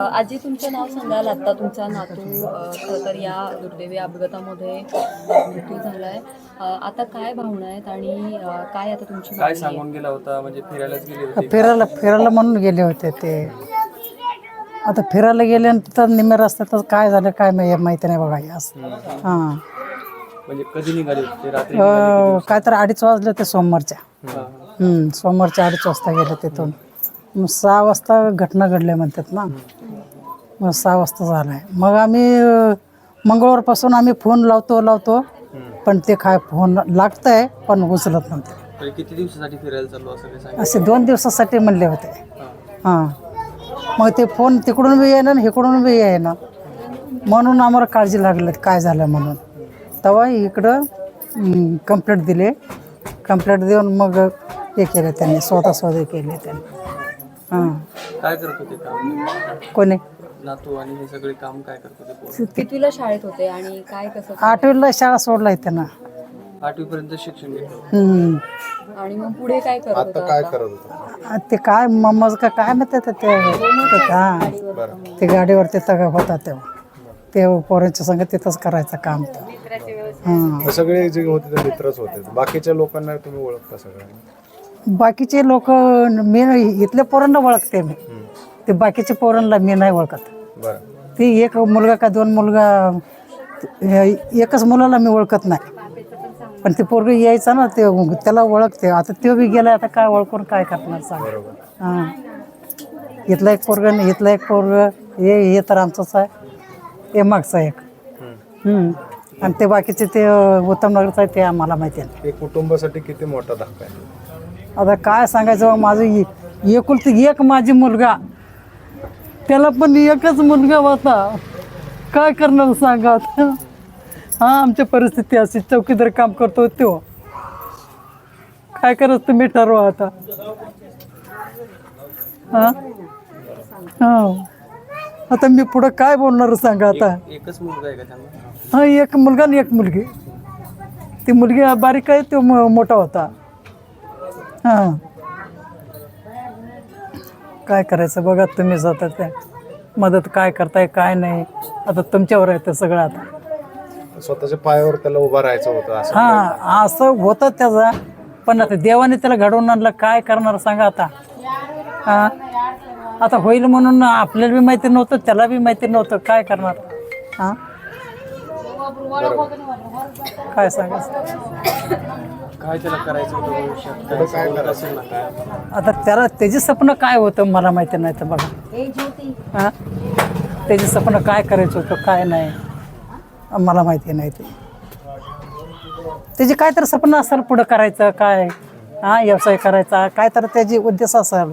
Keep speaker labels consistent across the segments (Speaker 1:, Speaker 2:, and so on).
Speaker 1: आजी तुमचं नाव सांगाल आता तुमचा नातू खरं तर या दुर्दैवी अपघातामध्ये मृत्यू झालाय. आता काय भावना आहेत आणि काय आता तुमची
Speaker 2: काय
Speaker 1: मागणी आहे?
Speaker 2: सांगून गेला होता? म्हणजे फिरायलाच गेले होते.
Speaker 3: फिरायला फिरायला म्हणून गेले होते ते. आता फिरायला गेल्यानंतर निम्या रस्त्यातच काय झालं काय माहि- माहिती नाही बघा हे असं. हां.
Speaker 2: म्हणजे कधी निघाले होते? ते रात्री
Speaker 3: अं, काय तर अडीच वाजले ते सोमवारच्या.
Speaker 2: हा.
Speaker 3: हम्म, सोमवारच्या अडीच वाजता गेले तिथून. मग सहा वाजता घटना घडल्या म्हणतात ना. मग सहा वाजता झालाय. मग आम्ही अं, मंगळवारपासून आम्ही फोन लावतो लावतो. पण ते काय फोन लागतंय पण उचलत नव्हते.
Speaker 2: किती दिवसासाठी फिरायला चाललो असं काही सांगितलं?
Speaker 3: असे दोन दिवसासाठी म्हणले होते.
Speaker 2: हा.
Speaker 3: हां मग ते फोन तिकडून बी येईना आणि इकडून बी येईना. म्हणून आम्हाला काळजी लागली काय झालं म्हणून. तेव्हा इकडं कंप्लेंट दिले. कंप्लेंट देऊन मग हे केलं त्यांनी स्वतः स्वतः केले त्यांनी. हां.
Speaker 2: काय करत होते काम?
Speaker 3: कोणी
Speaker 2: नातू आणि हे सगळे काम काय करत होते पोरं?
Speaker 1: कितवीला शाळेत होते आणि काय कसं
Speaker 3: आठवीला शाळा सोडलाय त्यांना.
Speaker 2: आठवी पर्यंत शिक्षण घेतलं.
Speaker 3: हम्म.
Speaker 1: आणि मग पुढे काय करत होता
Speaker 4: काय
Speaker 1: आता?
Speaker 4: करत होता?
Speaker 3: आ, ते काय मम्माच का काय म्हणतात ते ते- हां. ते गाडीवर तिथं होता तेव्हा. ते पोरांच्या संग तिथंच करायचं काम हां
Speaker 4: हे सगळे जे होते ते मित्रच होते. बाकीच्या लोकांना तुम्ही ओळखता सगळ्यांना.
Speaker 3: बाकीचे लोक मी इथल्या पोरांना ओळखते मी. ते बाकीच्या पोरांना मी नाही ओळखत. ती एक मुलगा का दोन मुलगा एकच मुलाला मी ओळखत नाही. पण ते पोरग यायचं ना ते त्याला ओळखते. आता तो बी गेला आता काय ओळखून काय करणार सांग. हां. इथला एक पोरग आणि इथला एक पोरग हे हे तर आमचंच आहे. हे मागचं एक. हम्म. आणि ते बाकीचे ते उत्तमनगरचं आहे ते आम्हाला माहिती आहे.
Speaker 4: कुटुंबासाठी किती मोठा धक्का आहे?
Speaker 3: आता काय सांगायचं माझं एकुलती एक माझी मुलगा. त्याला पण एकच मुलगा होता. काय करणार सांगा आता? हा आमची परिस्थिती अशी चौकीदार काम करतो तो. काय करत तुम्ही ठरवा आता. हा? हा. आता मी पुढं काय बोलणार सांगा आता?
Speaker 2: एकच मुलगा त्यांना
Speaker 3: हा एक मुलगा आणि एक मुलगी. ती मुलगी बारीक आहे तो मोठा होता. हां. काय करायचं? बघा तुम्ही जाता त्या मदत काय करताय काय नाही. आता तुमच्यावर आहे ते सगळं आता.
Speaker 4: स्वतःच्या पायावर त्याला उभा राहायचं होतं असं.
Speaker 3: हां असं होतं त्याचं. पण आता देवाने त्याला घडवून आणलं काय करणार सांगा आता. हां? आता होईल म्हणून आपल्याला बी माहिती नव्हतं त्याला बी माहिती नव्हतं काय करणार. हां? काय सांगायचं
Speaker 2: काय त्याला करायचं होतं भविष्यात? काय सांगत असेल ना काय?
Speaker 3: आता त्याला त्याचे स्वप्न काय होतं मला माहिती नाही तर बघा. हां त्याचे स्वप्न काय करायचं होतं काय नाही मला माहिती नाही ते. त्याचे काय तर स्वप्न असेल पुढं करायचं काय? हां व्यवसाय करायचा काय तर त्याची उद्देश असेल.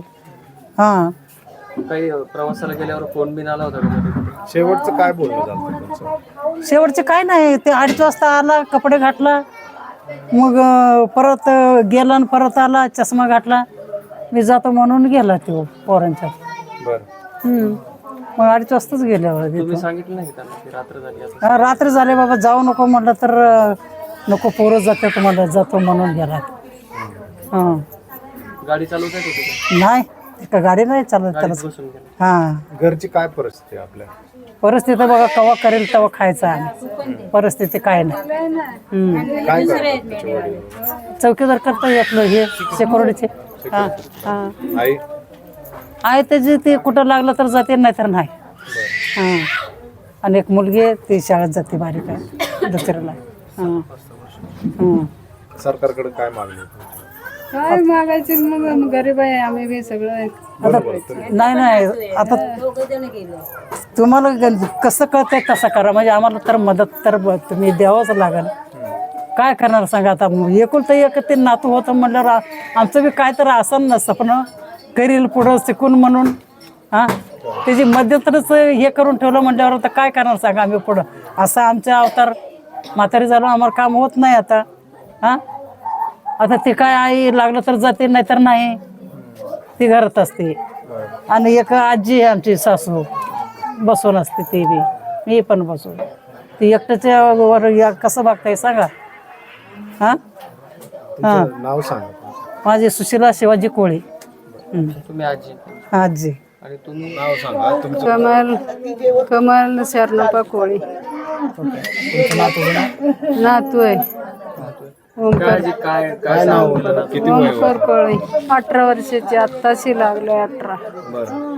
Speaker 3: हां.
Speaker 2: काही प्रवासाला गेल्यावर फोन बिन आला होता का?
Speaker 4: शेवटचं काय तुमचं?
Speaker 3: शेवटचे काय नाही ते अडीच वाजता आला कपडे घातला मग परत गेला आणि परत आला चष्मा घातला. मी जातो म्हणून गेला तो पोरांच्या.
Speaker 4: बरं.
Speaker 3: हम्म. मग अडीच वाजताच गेले होते
Speaker 2: तुम्ही सांगितलं नाही का त्यांना की रात्र झाली आता
Speaker 3: हा, रात्री झाले बाबा जाऊ नको म्हटलं तर अं, नको पोरं जाते तुम्हाला जातो म्हणून गेला. हां.
Speaker 2: गाडी चालवत आहे होते
Speaker 3: नाही का गाडी नाही चालत त्याला.
Speaker 2: बसून गेला.
Speaker 3: हां.
Speaker 4: घरची काय परिस्थिती आहे आपल्या?
Speaker 3: परिस्थिती बघा कवा करेल तेव्हा खायचं आहे परिस्थिती काय नाही. हम्म.
Speaker 4: काय करतात त्याचे वडील
Speaker 3: चौकीदार करता आपलं हे सिक्युरिटीचे हां हां.
Speaker 4: आई?
Speaker 3: आहे त्याची ते कुठं लागलं तर जाते नाही. तर नाही हां. आणि एक मुलगी आहे ती शाळेत जाते बारीक आहे दुसरीला हां. हां.
Speaker 4: सरकारकडे काय मागणी? आहे?
Speaker 5: काय मागायचे मग? गरीब आहे आम्ही बी सगळं
Speaker 3: आता नाही नाही आता तुम्हाला कसं कळतंय तसं करा? म्हणजे आम्हाला तर मदत तर ब- तुम्ही द्यावंच लागेल. काय करणार सांगा आता? एकुलतं एक ते नातू होतं म्हणल्यावर आ- आमचं बी काय तर असं ना स्वप्न करील पुढं शिकून म्हणून हां? त्याची मध्यंतरच हे करून ठेवलं म्हटल्यावर आता काय करणार सांगा आम्ही पुढं? असं आमच्या अवतार म्हातारी झालो आम्हाला काम होत नाही आता हां? आता ते काय आई लागलं तर जाते नाही तर नाही. ती घरात असते. आणि एक आजी आहे आमची सासू. बसून असते ती बी. मी पण बसून ती एकट्याच्या वर या कसं बघताय सांगा. हां?
Speaker 4: तुमचं नाव सांगा.
Speaker 3: माझी सुशिला शिवाजी कोळी. हं.
Speaker 2: तुम्ही आजी.
Speaker 3: आजी.
Speaker 2: आणि तुम्ही
Speaker 4: नाव सांगा. तुमचं
Speaker 5: कमल कमल शरणप्पा कोळी. नातू आहे. ओंकार
Speaker 2: काय
Speaker 4: काय नाव होतं? किती वय होतं?
Speaker 5: ओंकार कोळी. अठरा वर्षाची आत्ताशी लागले अठरा.
Speaker 4: बरं.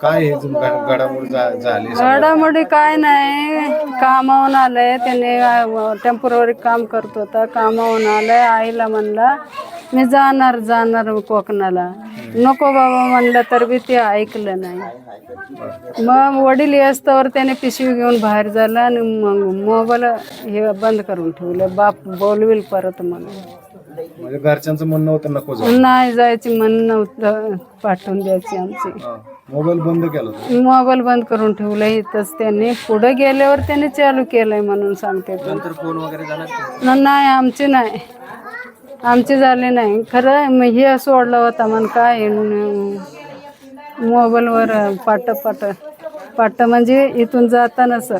Speaker 4: काय हे तुम- घड- घडामोड झा- झाली
Speaker 5: घडामोडी काय नाही. कामावून आलंय. त्याने टेम्पोररी काम करत होता. कामावून आलाय. आईला म्हणला मी जाणार जाणार कोकणाला. नको बाबा म्हणलं तर बी ते ऐकलं नाही. मग वडील येस्तवर त्याने पिशवी घेऊन बाहेर झाला आणि मग मोबाईल हे बंद करून ठेवलं. बाप बोलविल परत म्हणून.
Speaker 4: म्हणजे घरच्यांचं म्हणणं होतं नको जाऊ.
Speaker 5: नाही जायची मन नव्हतं. पाठवून द्यायची आमची.
Speaker 4: हा. मोबाईल बंद केला होता.
Speaker 5: मोबाईल बंद करून ठेवलं इथंच त्यांनी. पुढे गेल्यावर त्यांनी चालू केलंय म्हणून सांगते ते.
Speaker 2: नंतर फोन वगैरे झाला का?
Speaker 5: न- नाही आमची नाही. आमची झाली नाही. खरं मग हे सोडलं होता म्हण काय? न- मोबाईलवर पाट पाट पाट म्हणजे इथून जातानाच.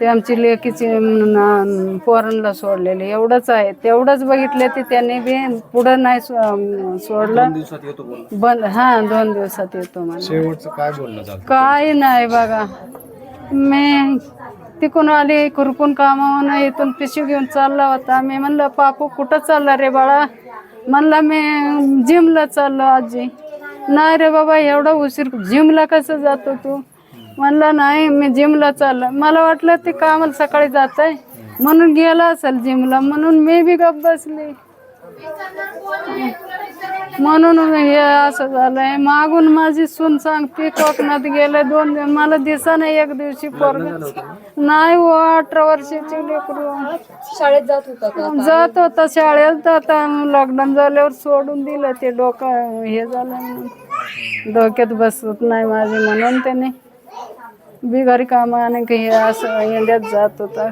Speaker 5: ते आमची लेकीची न- पोरांना सोडलेले. एवढंच आहे. तेवढंच बघितले ते त्यांनी बी पुढं नाही सो- सोडलं.
Speaker 2: दिवसात येतो बोल
Speaker 5: बंद हा दोन दिवसात येतो
Speaker 4: शेवटचं काय बोलणं झालं?
Speaker 5: काही नाही बघा. मी तिकून आली खुरपून कामावून इथून पिशवी घेऊन चालला होता. मी म्हणलं पापू कुठं चालला रे बाळा? म्हणला मी जिमला चाललो आजी. नाही रे बाबा एवढा उशीर जिमला कसं जातो तू? म्हणलं नाही मी जिमला चाललो मला वाटलं ते कामाला सकाळी जात आहे म्हणून गेला असेल जिमला. म्हणून मी बी गप बसली. म्हणून हे असं झालंय. मागून माझी सून सांगते कोकणात गेले दोन दिवस. मला दिसा नाही एक दिवशी पोरग. नाही हो अठरा वर्षाची लेकरू.
Speaker 1: शाळेत जात होता
Speaker 5: जात होता शाळेत आता लॉकडाऊन झाल्यावर सोडून दिलं ते डोकं हे झालं डोक्यात बसत नाही माझे म्हणून त्याने. बिगारी कामाने हे असं इंडियात जात होता.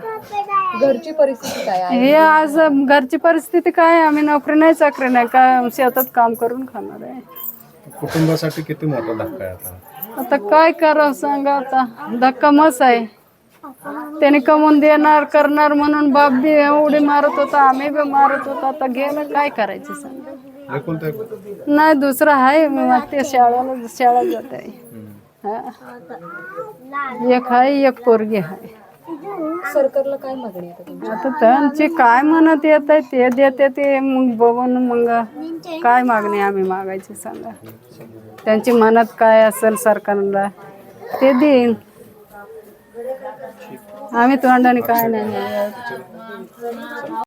Speaker 1: घरची परिस्थिती काय आहे?
Speaker 5: हे आज घरची परिस्थिती काय आहे? आम्ही नोकरी नाही चाकरी नाही. काय शेतात काम करून खाणार आहे.
Speaker 4: कुटुंबासाठी किती मोठा धक्का आहे आता?
Speaker 5: आता काय करावं सांगा आता? धक्का मस आहे. त्याने कमवून देणार करणार म्हणून बाप बी एवढी मारत होता आम्ही बी मारत होता. आता गेलं काय करायचं सांगा?
Speaker 4: एकुलता एक?
Speaker 5: नाही दुसरं आहे. मग ते शाळेला शाळा जात. आहे. एक आहे एक पोरगी आहे.
Speaker 1: सरकारला काय मागणी आता
Speaker 5: त्यांची काय म्हणत येत आहे ते देते ते मग बघून मग काय मागणी आम्ही मागायची सांगा. त्यांची म्हणत काय असेल सरकारला ते देईन. आम्ही तोंडाने काय नाही.